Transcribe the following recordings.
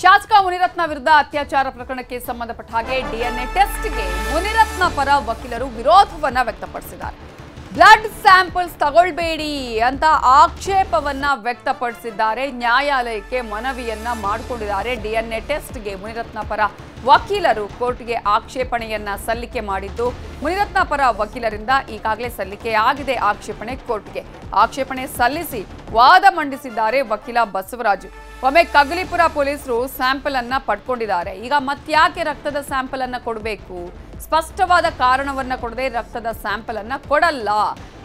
ಶಾಸಕ ಮುನಿರತ್ನ ವಿರುದ್ಧ ಅತ್ಯಾಚಾರ ಪ್ರಕರಣಕ್ಕೆ ಸಂಬಂಧಪಟ್ಟ ಹಾಗೆ ಡಿಎನ್ಎ ಟೆಸ್ಟ್ಗೆ ಮುನಿರತ್ನ ಪರ ವಕೀಲರು ವಿರೋಧವನ್ನ ವ್ಯಕ್ತಪಡಿಸಿದ್ದಾರೆ. ಬ್ಲಡ್ ಸ್ಯಾಂಪಲ್ಸ್ ತಗೊಳ್ಬೇಡಿ ಅಂತ ಆಕ್ಷೇಪವನ್ನ ವ್ಯಕ್ತಪಡಿಸಿದ್ದಾರೆ. ನ್ಯಾಯಾಲಯಕ್ಕೆ ಮನವಿಯನ್ನ ಮಾಡಿಕೊಂಡಿದ್ದಾರೆ. ಡಿಎನ್ಎ ಟೆಸ್ಟ್ಗೆ ಮುನಿರತ್ನ ಪರ ವಕೀಲರು ಕೋರ್ಟ್ಗೆ ಆಕ್ಷೇಪಣೆಯನ್ನ ಸಲ್ಲಿಕೆ ಮಾಡಿದ್ದು, ಮುನಿರತ್ನ ಪರ ವಕೀಲರಿಂದ ಈಗಾಗಲೇ ಸಲ್ಲಿಕೆಯಾಗಿದೆ ಆಕ್ಷೇಪಣೆ ಕೋರ್ಟ್ಗೆ. ಆಕ್ಷೇಪಣೆ ಸಲ್ಲಿಸಿ ವಾದ ಮಂಡಿಸಿದ್ದಾರೆ ವಕೀಲ ಬಸವರಾಜು. ಒಮ್ಮೆ ಕಗಲಿಪುರ ಪೊಲೀಸರು ಸ್ಯಾಂಪಲ್ ಅನ್ನ ಪಡ್ಕೊಂಡಿದ್ದಾರೆ. ಈಗ ಮತ್ಯಾಕೆ ರಕ್ತದ ಸ್ಯಾಂಪಲ್ ಅನ್ನ ಕೊಡಬೇಕು? ಸ್ಪಷ್ಟವಾದ ಕಾರಣವನ್ನ ಕೊಡದೆ ರಕ್ತದ ಸ್ಯಾಂಪಲ್ ಅನ್ನ ಕೊಡಲ್ಲ.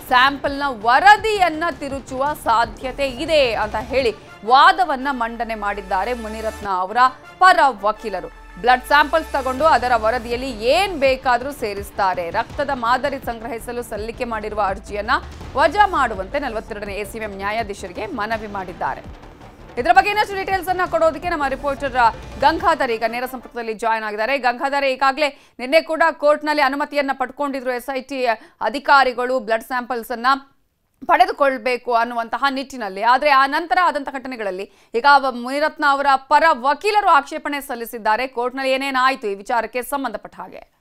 ಸ್ಯಾಂಪಲ್ನ ವರದಿಯನ್ನ ತಿರುಚುವ ಸಾಧ್ಯತೆ ಇದೆ ಅಂತ ಹೇಳಿ ವಾದವನ್ನ ಮಂಡನೆ ಮಾಡಿದ್ದಾರೆ ಮುನಿರತ್ನ ಅವರ ಪರ ವಕೀಲರು. ಬ್ಲಡ್ ಸ್ಯಾಂಪಲ್ಸ್ ತಗೊಂಡು ಅದರ ವರದಿಯಲ್ಲಿ ಏನ್ ಬೇಕಾದರೂ ಸೇರಿಸ್ತಾರೆ. ರಕ್ತದ ಮಾದರಿ ಸಂಗ್ರಹಿಸಲು ಸಲ್ಲಿಕೆ ಮಾಡಿರುವ ಅರ್ಜಿಯನ್ನ ವಜಾ ಮಾಡುವಂತೆ ನಲವತ್ತೆರಡನೇ ಎಸಿಎಂ ನ್ಯಾಯಾಧೀಶರಿಗೆ ಮನವಿ ಮಾಡಿದ್ದಾರೆ. ಇದರ ಬಗ್ಗೆ ಇನ್ನಷ್ಟು ಡೀಟೇಲ್ಸ್ ಅನ್ನ ಕೊಡೋದಕ್ಕೆ ನಮ್ಮ ರಿಪೋರ್ಟರ್ ಗಂಗಾಧರ್ ಈಗ ನೇರ ಸಂಪರ್ಕದಲ್ಲಿ ಜಾಯ್ನ್ ಆಗಿದ್ದಾರೆ. ಗಂಗಾಧರ್, ಈಗಾಗಲೇ ನಿನ್ನೆ ಕೂಡ ಕೋರ್ಟ್ನಲ್ಲಿ ಅನುಮತಿಯನ್ನ ಪಡ್ಕೊಂಡಿದ್ರು ಎಸ್ ಐ ಟಿ ಅಧಿಕಾರಿಗಳು. ಬ್ಲಡ್ ಸ್ಯಾಂಪಲ್ಸ್ ಅನ್ನ ಪಡೆದುಕೊಳ್ಬೇಕು ಅನ್ನುವಂತಹ ನಿಟ್ಟಿನಲ್ಲಿ. ಆದರೆ ಆ ನಂತರ ಆದಂತಹ ಘಟನೆಗಳಲ್ಲಿ ಈಗ ಮುನಿರತ್ನ ಅವರ ಪರ ವಕೀಲರು ಆಕ್ಷೇಪಣೆ ಸಲ್ಲಿಸಿದ್ದಾರೆ. ಕೋರ್ಟ್ನಲ್ಲಿ ಏನೇನಾಯಿತು ಈ ವಿಚಾರಕ್ಕೆ ಸಂಬಂಧಪಟ್ಟ ಹಾಗೆ?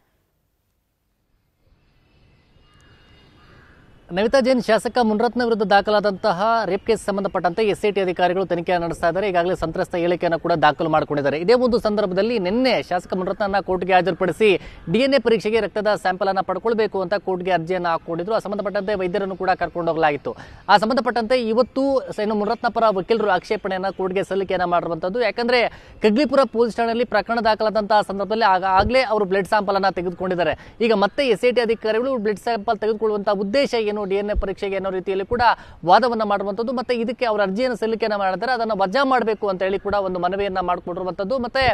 ನವಿತಾ ಜೈನ್, ಶಾಸಕ ಮುನ್ರತ್ನ ವಿರುದ್ಧ ದಾಖಲಾದಂತಹ ರೇಪ್ ಕೇಸ್ ಸಂಬಂಧಪಟ್ಟಂತೆ ಎಸ್ ಟಿ ಅಧಿಕಾರಿಗಳು ತನಿಖೆ ನಡೆಸ್ತಾ ಇದ್ದಾರೆ. ಈಗಾಗಲೇ ಸಂತ್ರಸ್ತ ಹೇಳಿಕೆಯನ್ನು ಕೂಡ ದಾಖಲು ಮಾಡಿಕೊಂಡಿದ್ದಾರೆ. ಇದೇ ಒಂದು ಸಂದರ್ಭದಲ್ಲಿ ನಿನ್ನೆ ಶಾಸಕ ಮುನ್ರತ್ನ ಕೋರ್ಟ್ಗೆ ಹಾಜರುಪಡಿಸಿ ಡಿಎನ್ಎ ಪರೀಕ್ಷೆಗೆ ರಕ್ತದ ಸ್ಯಾಂಪಲ್ ಅನ್ನು ಪಡ್ಕೊಳ್ಬೇಕು ಅಂತ ಕೋರ್ಟ್ಗೆ ಅರ್ಜಿಯನ್ನು ಹಾಕೊಂಡಿದ್ರು. ಆ ಸಂಬಂಧಪಟ್ಟಂತೆ ವೈದ್ಯರನ್ನು ಕೂಡ ಕರ್ಕೊಂಡು ಹೋಗಲಾಗಿತ್ತು. ಆ ಸಂಬಂಧಪಟ್ಟಂತೆ ಇವತ್ತು ಏನು ಮುನ್ರತ್ನ ಪರ ವಕೀಲರು ಆಕ್ಷೇಪಣೆಯನ್ನ ಕೋರ್ಟ್ಗೆ ಸಲ್ಲಿಕೆಯನ್ನ ಮಾಡಿರುವಂತದ್ದು. ಯಾಕಂದ್ರೆ ಕಗ್ಲಿಪುರ ಪೊಲೀಸ್ ಠಾಣೆಯಲ್ಲಿ ಪ್ರಕರಣ ದಾಖಲಾದಂತಹ ಸಂದರ್ಭದಲ್ಲಿ ಆಗಲೇ ಅವರು ಬ್ಲಡ್ ಸ್ಯಾಂಪಲ್ ಅನ್ನು ತೆಗೆದುಕೊಂಡಿದ್ದಾರೆ. ಈಗ ಮತ್ತೆ ಎಸ್ ಐ ಟಿ ಅಧಿಕಾರಿಗಳು ಬ್ಲಡ್ ಸ್ಯಾಂಪಲ್ ತೆಗೆದುಕೊಳ್ಳುವಂತಹ ಉದ್ದೇಶ ಏನು ಡಿಎನ್ಎ ಪರೀಕ್ಷೆಗೆ ಅನ್ನೋ ರೀತಿಯಲ್ಲಿ ಕೂಡ ವಾದವನ್ನು ಮಾಡುವಂಥದ್ದು, ಮತ್ತೆ ಇದಕ್ಕೆ ಅವರ ಅರ್ಜಿಯನ್ನು ಸಲ್ಲಿಕೆಯನ್ನು ಮಾಡಿದರೆ ಅದನ್ನು ವಜಾ ಮಾಡಬೇಕು ಅಂತ ಹೇಳಿ ಕೂಡ ಒಂದು ಮನವಿಯನ್ನು ಮಾಡಿಕೊಂಡಿರುವಂಥದ್ದು ಮತ್ತೆ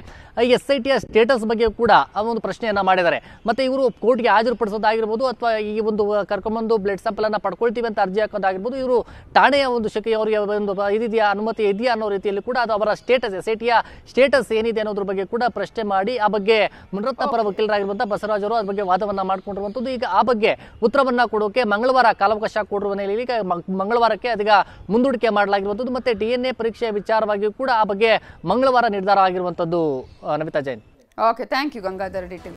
ಎಸ್ ಐ ಟಿಯ ಸ್ಟೇಟಸ್ ಬಗ್ಗೆ ಕೂಡ ಆ ಒಂದು ಪ್ರಶ್ನೆಯನ್ನ ಮಾಡಿದ್ದಾರೆ. ಮತ್ತೆ ಇವರು ಕೋರ್ಟ್ಗೆ ಹಾಜರುಪಡಿಸೋದಾಗಿರ್ಬೋದು, ಅಥವಾ ಈ ಒಂದು ಕರ್ಕೊಂಬಂದು ಬ್ಲಡ್ ಸ್ಯಾಂಪಲ್ ಅನ್ನ ಪಡ್ಕೊಳ್ತೀವಿ ಅಂತ ಅರ್ಜಿ ಹಾಕೋದಾಗಿರ್ಬೋದು, ಇವರು ಠಾಣೆಯ ಒಂದು ಶಕೆ ಅವರಿಗೆ ಒಂದು ಇದೆಯಾ ಅನುಮತಿ ಇದೆಯಾ ಅನ್ನೋ ರೀತಿಯಲ್ಲಿ ಕೂಡ ಅದು ಅವರ ಸ್ಟೇಟಸ್ ಎಸ್ ಐ ಸ್ಟೇಟಸ್ ಏನಿದೆ ಅನ್ನೋದ್ರ ಬಗ್ಗೆ ಕೂಡ ಪ್ರಶ್ನೆ ಮಾಡಿ, ಆ ಬಗ್ಗೆ ಮುನರತ್ನ ಪರ ವಕೀಲರಾಗಿರುವಂತಹ ಬಸವರಾಜ್ ಅವರು ಅದ್ರ ಬಗ್ಗೆ ವಾದವನ್ನ ಮಾಡಿಕೊಂಡಿರುವಂಥದ್ದು. ಈಗ ಆ ಬಗ್ಗೆ ಉತ್ತರವನ್ನ ಕೊಡೋಕೆ ಮಂಗಳವಾರ ಕಾಲಾವಕಾಶ ಕೊಡಿರುವ ಹಿನ್ನೆಲೆಯಲ್ಲಿ ಈಗ ಮಂಗಳವಾರಕ್ಕೆ ಅದೀಗ ಮುಂದೂಡಿಕೆ ಮಾಡಲಾಗಿರುವಂಥದ್ದು ಮತ್ತೆ ಎ ಪರೀಕ್ಷೆಯ ವಿಚಾರವಾಗಿಯೂ ಕೂಡ ಆ ಬಗ್ಗೆ ಮಂಗಳವಾರ ನಿರ್ಧಾರ ಆಗಿರುವಂಥದ್ದು Namita Jain. Okay thank you Gangadhar detail